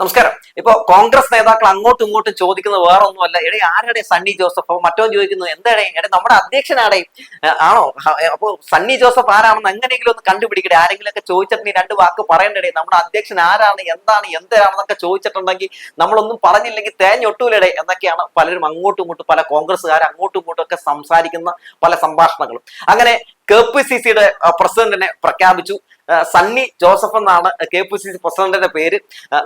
നമസ്കാരം. ഇപ്പൊ കോൺഗ്രസ് നേതാക്കൾ അങ്ങോട്ടും ഇങ്ങോട്ടും ചോദിക്കുന്നത് വേറെ ഒന്നുമല്ല എടേ ആരുടെ സണ്ണി ജോസഫ്? മറ്റോ ചോദിക്കുന്നത് എന്താടേ എടേ നമ്മുടെ അധ്യക്ഷനാടേ ആണോ? അപ്പൊ സണ്ണി ജോസഫ് ആരാണെന്ന് എങ്ങനെയെങ്കിലും ഒന്ന് കണ്ടുപിടിക്കട്ടെ ആരെങ്കിലും ഒക്കെ ചോദിച്ചിട്ട് നീ രണ്ട് വാക്ക് പറയണ്ടേ നമ്മുടെ അധ്യക്ഷൻ ആരാണ് എന്താണ് എന്തരാണെന്നൊക്കെ ചോദിച്ചിട്ടുണ്ടെങ്കിൽ നമ്മളൊന്നും പറഞ്ഞില്ലെങ്കിൽ തേഞ്ഞൊട്ടൂലടേ എന്നൊക്കെയാണ് പലരും അങ്ങോട്ടും ഇങ്ങോട്ടും പല കോൺഗ്രസ്സുകാർ അങ്ങോട്ടും ഇങ്ങോട്ടും ഒക്കെ സംസാരിക്കുന്ന പല സംഭാഷണങ്ങളും. അങ്ങനെ കെ പി സി സിയുടെ പ്രസിഡന്റിനെ പ്രഖ്യാപിച്ചു. സണ്ണി ജോസഫ് എന്നാണ് കെ പി സി സി പ്രസിഡന്റിന്റെ പേര്.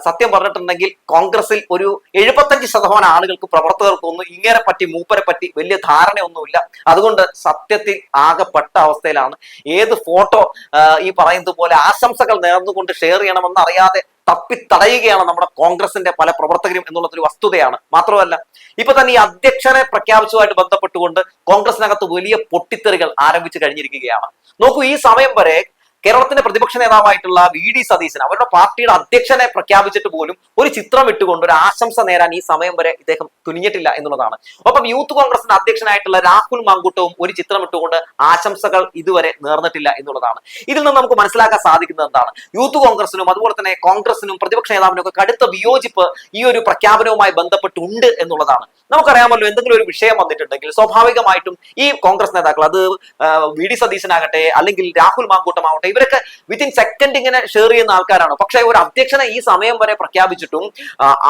സത്യം പറഞ്ഞിട്ടുണ്ടെങ്കിൽ കോൺഗ്രസിൽ ഒരു എഴുപത്തഞ്ച് ശതമാനം ആളുകൾക്ക് പ്രവർത്തകർക്കൊന്നും ഇങ്ങനെ പറ്റി മൂപ്പരെ പറ്റി വലിയ ധാരണയൊന്നുമില്ല. അതുകൊണ്ട് സത്യത്തിൽ ആകെപ്പെട്ട അവസ്ഥയിലാണ്. ഏത് ഫോട്ടോ ഈ പറയുന്നത് പോലെ ആശംസകൾ നേർന്നുകൊണ്ട് ഷെയർ ചെയ്യണമെന്ന് അറിയാതെ തപ്പിത്തടയുകയാണ് നമ്മുടെ കോൺഗ്രസിന്റെ പല പ്രവർത്തകരും എന്നുള്ളതൊരു വസ്തുതയാണ്. മാത്രമല്ല ഇപ്പൊ തന്നെ ഈ അധ്യക്ഷനെ പ്രഖ്യാപിച്ചതുമായിട്ട് ബന്ധപ്പെട്ടുകൊണ്ട് കോൺഗ്രസിനകത്ത് വലിയ പൊട്ടിത്തെറികൾ ആരംഭിച്ചു കഴിഞ്ഞിരിക്കുകയാണ്. നോക്കൂ ഈ സമയം വരെ കേരളത്തിന്റെ പ്രതിപക്ഷ നേതാവായിട്ടുള്ള വി ഡി സതീശൻ അവരുടെ പാർട്ടിയുടെ അധ്യക്ഷനെ പ്രഖ്യാപിച്ചിട്ട് പോലും ഒരു ചിത്രം ഇട്ടുകൊണ്ട് ഒരു ആശംസ നേരാൻ ഈ സമയം വരെ ഇദ്ദേഹം തുനിഞ്ഞിട്ടില്ല എന്നുള്ളതാണ്. ഒപ്പം യൂത്ത് കോൺഗ്രസിന്റെ അധ്യക്ഷനായിട്ടുള്ള രാഹുൽ മാങ്കൂട്ടവും ഒരു ചിത്രം ഇട്ടുകൊണ്ട് ആശംസകൾ ഇതുവരെ നേർന്നിട്ടില്ല എന്നുള്ളതാണ്. ഇതിൽ നിന്ന് നമുക്ക് മനസ്സിലാക്കാൻ സാധിക്കുന്നത് എന്താണ്? യൂത്ത് കോൺഗ്രസിനും അതുപോലെ തന്നെ കോൺഗ്രസിനും പ്രതിപക്ഷ നേതാവിനും ഒക്കെ കടുത്ത വിയോജിപ്പ് ഈ ഒരു പ്രഖ്യാപനവുമായി ബന്ധപ്പെട്ടുണ്ട് എന്നുള്ളതാണ്. നമുക്കറിയാമല്ലോ എന്തെങ്കിലും ഒരു വിഷയം വന്നിട്ടുണ്ടെങ്കിൽ സ്വാഭാവികമായിട്ടും ഈ കോൺഗ്രസ് നേതാക്കൾ അത് വി ഡി സതീശനാകട്ടെ അല്ലെങ്കിൽ രാഹുൽ മാങ്കൂട്ടമാവട്ടെ ഇവരൊക്കെ വിത്തിൻ സെക്കൻഡ് ഇങ്ങനെ ഷെയർ ചെയ്യുന്ന ആൾക്കാരാണ്. പക്ഷെ ഒരു അധ്യക്ഷനെ ഈ സമയം വരെ പ്രഖ്യാപിച്ചിട്ടും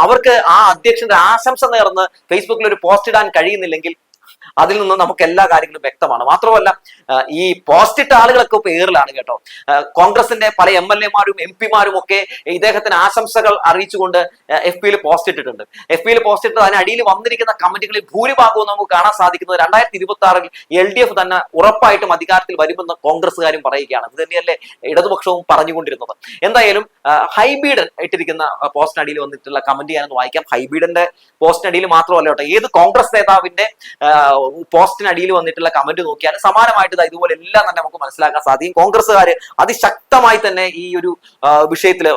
അവർക്ക് ആ അധ്യക്ഷന്റെ ആശംസ നേർന്ന് ഫേസ്ബുക്കിൽ ഒരു പോസ്റ്റ് ഇടാൻ കഴിയുന്നില്ലെങ്കിൽ അതിൽ നിന്ന് നമുക്ക് എല്ലാ കാര്യങ്ങളും വ്യക്തമാണ്. മാത്രമല്ല ഈ പോസ്റ്റ് ഇട്ട ആളുകളൊക്കെ ഏറിലാണ് കേട്ടോ. കോൺഗ്രസിന്റെ പല എം എൽ എമാരും എം പിമാരും ഒക്കെ ഇദ്ദേഹത്തിന് ആശംസകൾ അറിയിച്ചുകൊണ്ട് എഫ് പിയിൽ പോസ്റ്റ് ഇട്ടിട്ടുണ്ട്. എഫ് പിയിൽ പോസ്റ്റ് ഇട്ടത് അതിന് അടിയിൽ വന്നിരിക്കുന്ന കമന്റുകളിൽ ഭൂരിഭാഗവും നമുക്ക് കാണാൻ സാധിക്കുന്നത് രണ്ടായിരത്തി ഇരുപത്തി ആറിൽ എൽ ഡി എഫ് തന്നെ ഉറപ്പായിട്ടും അധികാരത്തിൽ വരുമെന്ന് കോൺഗ്രസ്സുകാരും പറയുകയാണ്. ഇത് തന്നെയല്ലേ ഇടതുപക്ഷവും പറഞ്ഞുകൊണ്ടിരുന്നത്. എന്തായാലും ഹൈബീഡൻ ഇട്ടിരിക്കുന്ന പോസ്റ്റിന് അടിയിൽ വന്നിട്ടുള്ള കമന്റ് ഞാനൊന്ന് വായിക്കാം. ഹൈബീഡന്റെ പോസ്റ്റിനടിയിൽ മാത്രമല്ല കേട്ടോ. ഏത് കോൺഗ്രസ് നേതാവിന്റെ പോസ്റ്റിന് അടിയിൽ വന്നിട്ടുള്ള കമന്റ് നോക്കിയാൽ സമാനമായിട്ട് ഇതുപോലെ എല്ലാം തന്നെ നമുക്ക് മനസ്സിലാക്കാൻ സാധിക്കും. കോൺഗ്രസ്സുകാർ അതിശക്തമായി തന്നെ ഈ ഒരു വിഷയത്തിൽ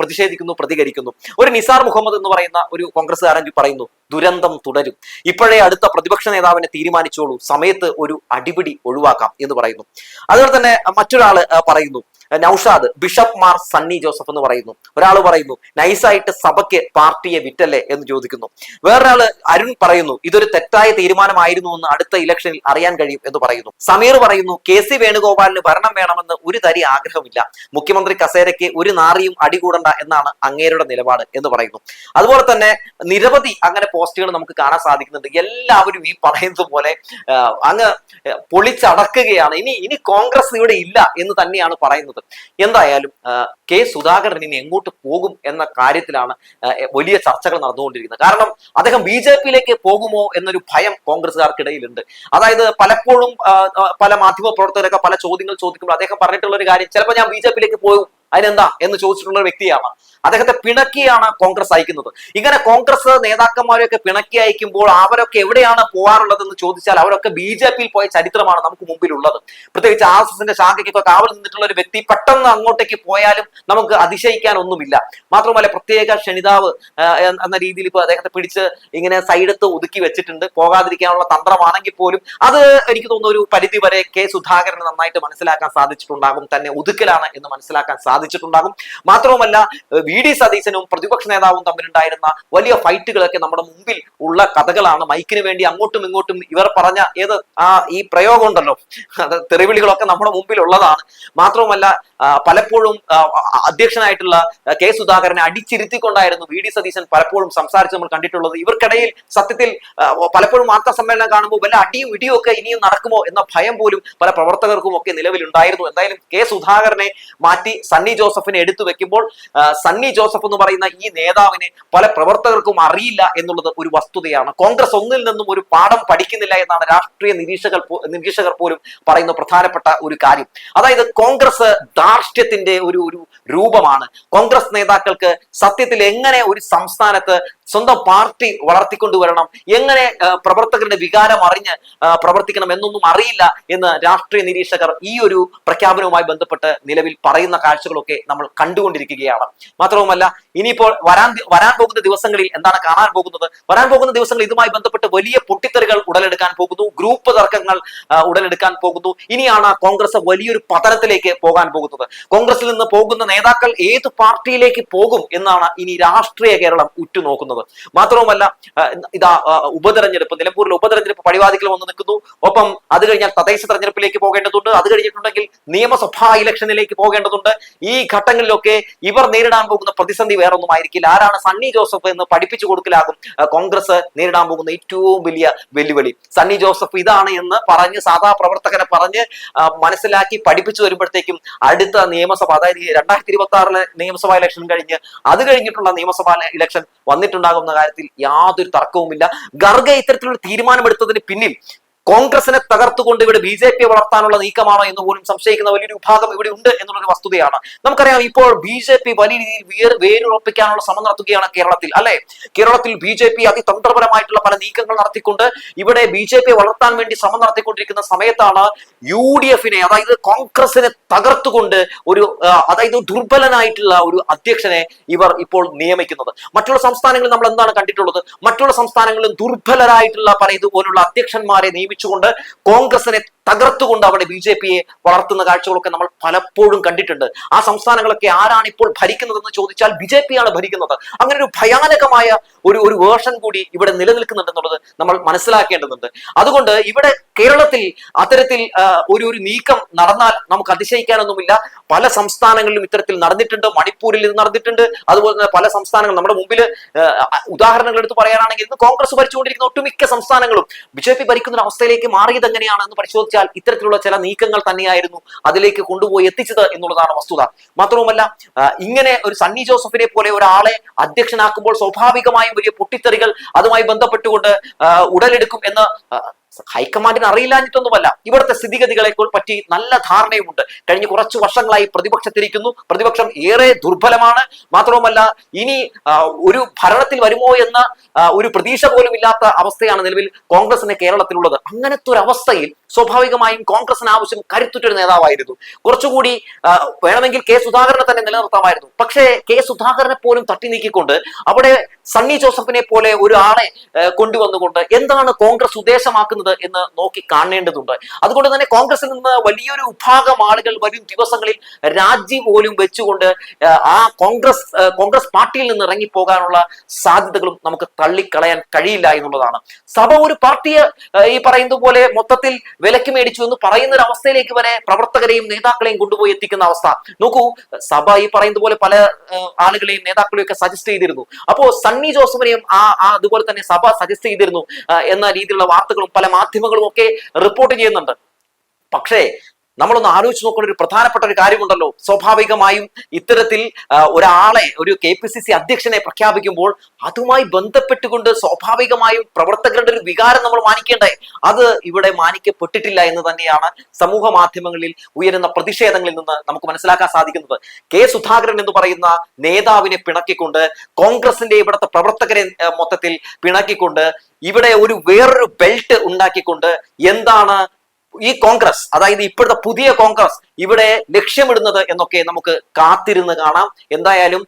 പ്രതിഷേധിക്കുന്നു പ്രതികരിക്കുന്നു. ഒരു നിസാർ മുഹമ്മദ് എന്ന് പറയുന്ന ഒരു കോൺഗ്രസ്സുകാരൻ പറയുന്നു ദുരന്തം തുടരും. ഇപ്പോഴേ അടുത്ത പ്രതിപക്ഷ നേതാവിനെ തീരുമാനിച്ചോളൂ. സമയത്ത് ഒരു അടിപിടി ഒഴിവാക്കാം എന്ന് പറയുന്നു. അതുപോലെ തന്നെ മറ്റൊരാൾ പറയുന്നു നൌഷാദ് ബിഷപ്പ് മാർ സണ്ണി ജോസഫ് എന്ന് പറയുന്നു. ഒരാൾ പറയുന്നു നൈസായിട്ട് സഭയ്ക്ക് പാർട്ടിയെ വിറ്റല്ലേ എന്ന് ചോദിക്കുന്നു. വേറൊരാൾ അരുൺ പറയുന്നു ഇതൊരു തെറ്റായ തീരുമാനമായിരുന്നു എന്ന് അടുത്ത ഇലക്ഷനിൽ അറിയാൻ കഴിയും എന്ന് പറയുന്നു. സമീർ പറയുന്നു കെ സി വേണുഗോപാലിന് ഭരണം വേണമെന്ന് ഒരു തരി ആഗ്രഹമില്ല. മുഖ്യമന്ത്രി കസേരയ്ക്ക് ഒരു നാറിയും അടികൂടണ്ട എന്നാണ് അങ്ങേരുടെ നിലപാട് എന്ന് പറയുന്നു. അതുപോലെ തന്നെ നിരവധി അങ്ങനെ പോസ്റ്റുകൾ നമുക്ക് കാണാൻ സാധിക്കുന്നുണ്ട്. എല്ലാവരും ഈ പറയുന്നത് പോലെ അങ്ങ് പൊളിച്ചടക്കുകയാണ്. ഇനി ഇനി കോൺഗ്രസ് ഇവിടെ ഇല്ല എന്ന് തന്നെയാണ് പറയുന്നത്. എന്തായാലും കെ സുധാകരൻ ഇനി എങ്ങോട്ട് പോകും എന്ന കാര്യത്തിലാണ് വലിയ ചർച്ചകൾ നടന്നുകൊണ്ടിരിക്കുന്നത്. കാരണം അദ്ദേഹം ബി ജെ പിയിലേക്ക് പോകുമോ എന്നൊരു ഭയം കോൺഗ്രസ്സുകാർക്കിടയിലുണ്ട്. അതായത് പലപ്പോഴും പല മാധ്യമ പ്രവർത്തകരൊക്കെ പല ചോദ്യങ്ങൾ ചോദിക്കുമ്പോൾ അദ്ദേഹം പറഞ്ഞിട്ടുള്ള ഒരു കാര്യം ചിലപ്പോൾ ഞാൻ ബി ജെ പിയിലേക്ക് പോകും അതിനെന്താ എന്ന് ചോദിച്ചിട്ടുള്ള ഒരു വ്യക്തിയാണ്. അദ്ദേഹത്തെ പിണക്കിയാണ് കോൺഗ്രസ് അയക്കുന്നത്. ഇങ്ങനെ കോൺഗ്രസ് നേതാക്കന്മാരെയൊക്കെ പിണക്കി അയക്കുമ്പോൾ അവരൊക്കെ എവിടെയാണ് പോകാറുള്ളതെന്ന് ചോദിച്ചാൽ അവരൊക്കെ ബി ജെ പിയിൽ പോയ ചരിത്രമാണ് നമുക്ക് മുമ്പിലുള്ളത്. പ്രത്യേകിച്ച് ആർ എസ് എസിന്റെ ശാഖയ്ക്കൊക്കെ കാവൽ നിന്നിട്ടുള്ള ഒരു വ്യക്തി പെട്ടെന്ന് അങ്ങോട്ടേക്ക് പോയാലും നമുക്ക് അതിശയിക്കാൻ ഒന്നുമില്ല മാത്രമല്ല പ്രത്യേക ക്ഷണിതാവ് എന്ന രീതിയിൽ ഇപ്പൊ അദ്ദേഹത്തെ പിടിച്ച് ഇങ്ങനെ സൈഡത്ത് ഒതുക്കി വെച്ചിട്ടുണ്ട്. പോകാതിരിക്കാനുള്ള തന്ത്രമാണെങ്കിൽ പോലും അത് എനിക്ക് തോന്നുന്നു ഒരു പരിധി വരെ കെ സുധാകരന് നന്നായിട്ട് മനസ്സിലാക്കാൻ സാധിച്ചിട്ടുണ്ടാകും. തന്നെ ഒതുക്കലാണ് എന്ന് മനസ്സിലാക്കാൻ സാധിച്ചിട്ടുണ്ടാകും. മാത്രവുമല്ല വി ഡി സതീശനും പ്രതിപക്ഷ നേതാവും തമ്മിലുണ്ടായിരുന്ന വലിയ ഫൈറ്റുകളൊക്കെ നമ്മുടെ മുമ്പിൽ ഉള്ള കഥകളാണ്. മൈക്കിന് വേണ്ടി അങ്ങോട്ടും ഇങ്ങോട്ടും ഇവർ പറഞ്ഞ ഏത് ആ ഈ പ്രയോഗം ഉണ്ടല്ലോ. തെറിവിളികളൊക്കെ നമ്മുടെ മുമ്പിൽ ഉള്ളതാണ്. മാത്രവുമല്ല പലപ്പോഴും അധ്യക്ഷനായിട്ടുള്ള കെ സുധാകരനെ അടിച്ചിരുത്തിക്കൊണ്ടായിരുന്നു വി ഡി സതീശൻ പലപ്പോഴും സംസാരിച്ച് നമ്മൾ കണ്ടിട്ടുള്ളത്. ഇവർക്കിടയിൽ സത്യത്തിൽ പലപ്പോഴും വാർത്താ സമ്മേളനം കാണുമ്പോൾ വല്ല അടിയും ഇടിയും ഒക്കെ ഇനിയും നടക്കുമോ എന്ന ഭയം പോലും പല പ്രവർത്തകർക്കും ഒക്കെ നിലവിലുണ്ടായിരുന്നു. എന്തായാലും കെ സുധാകരനെ മാറ്റി സണ്ണി ജോസഫിനെ എടുത്തു വെക്കുമ്പോൾ സണ്ണി ജോസഫ് എന്ന് പറയുന്ന ഈ നേതാവിനെ പല പ്രവർത്തകർക്കും അറിയില്ല എന്നുള്ളത് ഒരു വസ്തുതയാണ്. കോൺഗ്രസ് ഒന്നിൽ നിന്നും ഒരു പാഠം പഠിക്കുന്നില്ല എന്നാണ് രാഷ്ട്രീയ നിരീക്ഷകർ നിരീക്ഷകർ പോലും പറയുന്ന പ്രധാനപ്പെട്ട ഒരു കാര്യം. അതായത് കോൺഗ്രസ് ധാർഷ്ട്യത്തിന്റെ ഒരു ഒരു രൂപമാണ്. കോൺഗ്രസ് നേതാക്കൾക്ക് സത്യത്തിൽ എങ്ങനെ ഒരു സംസ്ഥാനത്ത് സ്വന്തം പാർട്ടി വളർത്തിക്കൊണ്ടുവരണം എങ്ങനെ പ്രവർത്തകരുടെ വികാരം അറിഞ്ഞ് പ്രവർത്തിക്കണം എന്നൊന്നും അറിയില്ല എന്ന് രാഷ്ട്രീയ നിരീക്ഷകർ ഈ ഒരു പ്രഖ്യാപനവുമായി ബന്ധപ്പെട്ട് നിലവിൽ പറയുന്ന കാഴ്ചകളൊക്കെ നമ്മൾ കണ്ടുകൊണ്ടിരിക്കുകയാണ്. മാത്രവുമല്ല ഇനിയിപ്പോൾ വരാൻ വരാൻ പോകുന്ന ദിവസങ്ങളിൽ എന്താണ് കാണാൻ പോകുന്നത്? വരാൻ പോകുന്ന ദിവസങ്ങളിൽ ഇതുമായി ബന്ധപ്പെട്ട് വലിയ പൊട്ടിത്തെറികൾ ഉടലെടുക്കാൻ പോകുന്നു ഗ്രൂപ്പ് തർക്കങ്ങൾ ഉടലെടുക്കാൻ പോകുന്നു. ഇനിയാണ് കോൺഗ്രസ് വലിയൊരു പതനത്തിലേക്ക് പോകാൻ പോകുന്നത്. കോൺഗ്രസിൽ നിന്ന് പോകുന്ന നേതാക്കൾ ഏത് പാർട്ടിയിലേക്ക് പോകും എന്നാണ് ഇനി രാഷ്ട്രീയ കേരളം ഉറ്റുനോക്കുന്നത്. മാത്രവുമല്ല ഇതാ ഉപതെരഞ്ഞെടുപ്പ് നിലമ്പൂരിൽ ഉപതെരഞ്ഞെടുപ്പ് പടിവാദികൾ വന്ന് നിൽക്കുന്നു. ഒപ്പം അത് കഴിഞ്ഞാൽ തദ്ദേശ തെരഞ്ഞെടുപ്പിലേക്ക് പോകേണ്ടതുണ്ട്. അത് കഴിഞ്ഞിട്ടുണ്ടെങ്കിൽ നിയമസഭാ ഇലക്ഷനിലേക്ക് പോകേണ്ടതുണ്ട്. ഈ ഘട്ടങ്ങളിലൊക്കെ ഇവർ നേരിടാൻ പോകുന്ന പ്രതിസന്ധി വേറൊന്നും ആയിരിക്കില്ല. ആരാണ് സണ്ണി ജോസഫ് എന്ന് പഠിപ്പിച്ചു കൊടുക്കലാകും കോൺഗ്രസ് നേരിടാൻ പോകുന്ന ഏറ്റവും വലിയ വെല്ലുവിളി. സണ്ണി ജോസഫ് ഇതാണ് എന്ന് പറഞ്ഞ് സാധാ പ്രവർത്തകനെ പറഞ്ഞ് മനസ്സിലാക്കി പഠിപ്പിച്ചു വരുമ്പോഴത്തേക്കും അടുത്ത നിയമസഭ അതായത് രണ്ടായിരത്തി ഇരുപത്തി ആറിലെ നിയമസഭാ ഇലക്ഷൻ കഴിഞ്ഞ് അത് കഴിഞ്ഞിട്ടുള്ള നിയമസഭാ ഇലക്ഷൻ വന്നിട്ടുണ്ടാകുന്ന കാര്യത്തിൽ യാതൊരു തർക്കവുമില്ല. ഗർഗ ഇത്തരത്തിലുള്ള തീരുമാനമെടുത്തതിന് പിന്നിൽ കോൺഗ്രസിനെ തകർത്തുകൊണ്ട് ഇവിടെ ബി ജെ പി വളർത്താനുള്ള നീക്കമാണോ എന്ന് പോലും സംശയിക്കുന്ന വലിയൊരു വിഭാഗം ഇവിടെ ഉണ്ട് എന്നുള്ളൊരു വസ്തുതയാണ്. നമുക്കറിയാം ഇപ്പോൾ ബി ജെ പി വലിയ രീതിയിൽ വേരുറപ്പിക്കാനുള്ള ശ്രമം നടത്തുകയാണ് കേരളത്തിൽ അല്ലെ? കേരളത്തിൽ ബി ജെ പി അതിതന്ത്രപരമായിട്ടുള്ള പല നീക്കങ്ങൾ നടത്തിക്കൊണ്ട് ഇവിടെ ബി ജെ പി വളർത്താൻ വേണ്ടി ശ്രമം നടത്തിക്കൊണ്ടിരിക്കുന്ന സമയത്താണ് യു ഡി എഫിനെ അതായത് കോൺഗ്രസിനെ തകർത്തുകൊണ്ട് ഒരു അതായത് ദുർബലനായിട്ടുള്ള ഒരു അധ്യക്ഷനെ ഇവർ ഇപ്പോൾ നിയമിക്കുന്നത്. മറ്റുള്ള സംസ്ഥാനങ്ങളിൽ നമ്മൾ എന്താണ് കണ്ടിട്ടുള്ളത്? മറ്റുള്ള സംസ്ഥാനങ്ങളിലും ദുർബലരായിട്ടുള്ള പല ഇതുപോലുള്ള അധ്യക്ഷന്മാരെ നിയമിച്ചുകൊണ്ട് കോൺഗ്രസിനെ തകർത്തുകൊണ്ട് അവിടെ ബി ജെ പിയെ വളർത്തുന്ന കാഴ്ചകളൊക്കെ നമ്മൾ പലപ്പോഴും കണ്ടിട്ടുണ്ട്. ആ സംസ്ഥാനങ്ങളൊക്കെ ആരാണ് ഇപ്പോൾ ഭരിക്കുന്നതെന്ന് ചോദിച്ചാൽ ബി ജെ പിയാണ് ഭരിക്കുന്നത്. അങ്ങനെ ഒരു ഭയാനകമായ ഒരു ഒരു വേർഷൻ കൂടി ഇവിടെ നിലനിൽക്കുന്നുണ്ടെന്നുള്ളത് നമ്മൾ മനസ്സിലാക്കേണ്ടതുണ്ട്. അതുകൊണ്ട് ഇവിടെ കേരളത്തിൽ അത്തരത്തിൽ ഒരു ഒരു നീക്കം നടന്നാൽ നമുക്ക് അതിശയിക്കാനൊന്നുമില്ല. പല സംസ്ഥാനങ്ങളിലും ഇത്തരത്തിൽ നടന്നിട്ടുണ്ട്. മണിപ്പൂരിൽ ഇത് നടന്നിട്ടുണ്ട്. അതുപോലെ തന്നെ പല സംസ്ഥാനങ്ങൾ നമ്മുടെ മുമ്പിൽ ഉദാഹരണങ്ങൾ എടുത്ത് പറയാനാണെങ്കിൽ ഇന്ന് കോൺഗ്രസ് ഭരിച്ചുകൊണ്ടിരിക്കുന്ന ഒട്ടുമിക്ക സംസ്ഥാനങ്ങളും ബി ജെ പി ഭരിക്കുന്ന ഒരു അവസ്ഥയിലേക്ക് മാറിയത് എങ്ങനെയാണെന്ന് പരിശോധിച്ചാൽ ഇത്തരത്തിലുള്ള ചില നീക്കങ്ങൾ തന്നെയായിരുന്നു അതിലേക്ക് കൊണ്ടുപോയി എത്തിച്ചത് എന്നുള്ളതാണ് വസ്തുത. മാത്രവുമല്ല ഇങ്ങനെ ഒരു സണ്ണി ജോസഫിനെ പോലെ ഒരാളെ അധ്യക്ഷനാക്കുമ്പോൾ സ്വാഭാവികമായും വലിയ പൊട്ടിത്തെറികൾ അതുമായി ബന്ധപ്പെട്ടുകൊണ്ട് ഉടലെടുക്കും എന്ന് ഹൈക്കമാൻഡിന് അറിയില്ലാഞ്ഞിട്ടൊന്നുമല്ല. ഇവിടുത്തെ സ്ഥിതിഗതികളെ പറ്റി നല്ല ധാരണയുമുണ്ട്. കഴിഞ്ഞ കുറച്ച് വർഷങ്ങളായി പ്രതിപക്ഷത്തിരിക്കുന്നു. പ്രതിപക്ഷം ഏറെ ദുർബലമാണ്. മാത്രവുമല്ല ഇനി ഒരു ഭരണത്തിൽ വരുമോ എന്ന ഒരു പ്രതീക്ഷ പോലും ഇല്ലാത്ത അവസ്ഥയാണ് നിലവിൽ കോൺഗ്രസിന് കേരളത്തിലുള്ളത്. അങ്ങനത്തെ ഒരു അവസ്ഥയിൽ സ്വാഭാവികമായും കോൺഗ്രസിന് ആവശ്യം കരുത്തുറ്റൊരു നേതാവായിരുന്നു. കുറച്ചുകൂടി വേണമെങ്കിൽ കെ സുധാകരനെ തന്നെ നിലനിർത്താമായിരുന്നു. പക്ഷേ കെ സുധാകരനെ പോലും തട്ടി നീക്കിക്കൊണ്ട് അവിടെ സണ്ണി ജോസഫിനെ പോലെ ഒരു ആളെ കൊണ്ടുവന്നുകൊണ്ട് എന്താണ് കോൺഗ്രസ് ഉദ്ദേശമാക്കുന്നത് എന്ന് നോക്കി കാണേണ്ടതുണ്ട്. അതുകൊണ്ട് തന്നെ കോൺഗ്രസിൽ നിന്ന് വലിയൊരു വിഭാഗം ആളുകൾ വരും ദിവസങ്ങളിൽ രാജി പോലും വെച്ചുകൊണ്ട് ആ, കോൺഗ്രസ് കോൺഗ്രസ് പാർട്ടിയിൽ നിന്ന് ഇറങ്ങിപ്പോകാനുള്ള സാധ്യതകളും നമുക്ക് തള്ളിക്കളയാൻ കഴിയില്ല എന്നുള്ളതാണ്. സഭ ഒരു പാർട്ടിയെ ഈ പറയുന്നത് പോലെ മൊത്തത്തിൽ വിലക്ക് മേടിച്ചു എന്ന് പറയുന്ന ഒരു അവസ്ഥയിലേക്ക് വരെ പ്രവർത്തകരെയും നേതാക്കളെയും കൊണ്ടുപോയി എത്തിക്കുന്ന അവസ്ഥ. നോക്കൂ സഭ ഈ പറയുന്നത് പോലെ പല ആളുകളെയും നേതാക്കളെയും ഒക്കെ സജസ്റ്റ് ചെയ്തിരുന്നു. അപ്പോ സണ്ണി ജോസഫിനെയും ആ ആ അതുപോലെ തന്നെ സഭ സജസ്റ്റ് ചെയ്തിരുന്നു എന്ന രീതിയിലുള്ള വാർത്തകളും പല മാധ്യമങ്ങളും ഒക്കെ റിപ്പോർട്ട് ചെയ്യുന്നുണ്ട്. പക്ഷേ നമ്മളൊന്ന് ആലോചിച്ച് നോക്കുന്ന ഒരു പ്രധാനപ്പെട്ട ഒരു കാര്യമുണ്ടല്ലോ. സ്വാഭാവികമായും ഇത്തരത്തിൽ ഒരാളെ ഒരു കെ പി സി സി അധ്യക്ഷനെ പ്രഖ്യാപിക്കുമ്പോൾ അതുമായി ബന്ധപ്പെട്ടുകൊണ്ട് സ്വാഭാവികമായും പ്രവർത്തകരുടെ ഒരു വികാരം നമ്മൾ മാനിക്കേണ്ടേ. അത് ഇവിടെ മാനിക്കപ്പെട്ടിട്ടില്ല എന്ന് തന്നെയാണ് സമൂഹ മാധ്യമങ്ങളിൽ ഉയരുന്ന പ്രതിഷേധങ്ങളിൽ നിന്ന് നമുക്ക് മനസ്സിലാക്കാൻ സാധിക്കുന്നത്. കെ സുധാകരൻ എന്ന് പറയുന്ന നേതാവിനെ പിണക്കിക്കൊണ്ട് കോൺഗ്രസിന്റെ ഇവിടുത്തെ പ്രവർത്തകരെ മൊത്തത്തിൽ പിണക്കിക്കൊണ്ട് ഇവിടെ ഒരു വേറൊരു ബെൽറ്റ് ഉണ്ടാക്കിക്കൊണ്ട് എന്താണ് ഈ കോൺഗ്രസ് അതായത് ഇപ്പോഴത്തെ പുതിയ കോൺഗ്രസ് ഇവിടെ ലക്ഷ്യമിടുന്നത് എന്നൊക്കെ നമുക്ക് കാത്തിരുന്ന് കാണാം. എന്തായാലും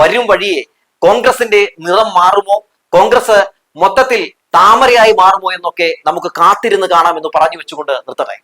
വരും വഴിയെ കോൺഗ്രസിന്റെ നിറം മാറുമോ? കോൺഗ്രസ് മൊത്തത്തിൽ താമരയായി മാറുമോ എന്നൊക്കെ നമുക്ക് കാത്തിരുന്ന് കാണാം എന്ന് പറഞ്ഞു വെച്ചുകൊണ്ട് നിർത്തട്ടെ.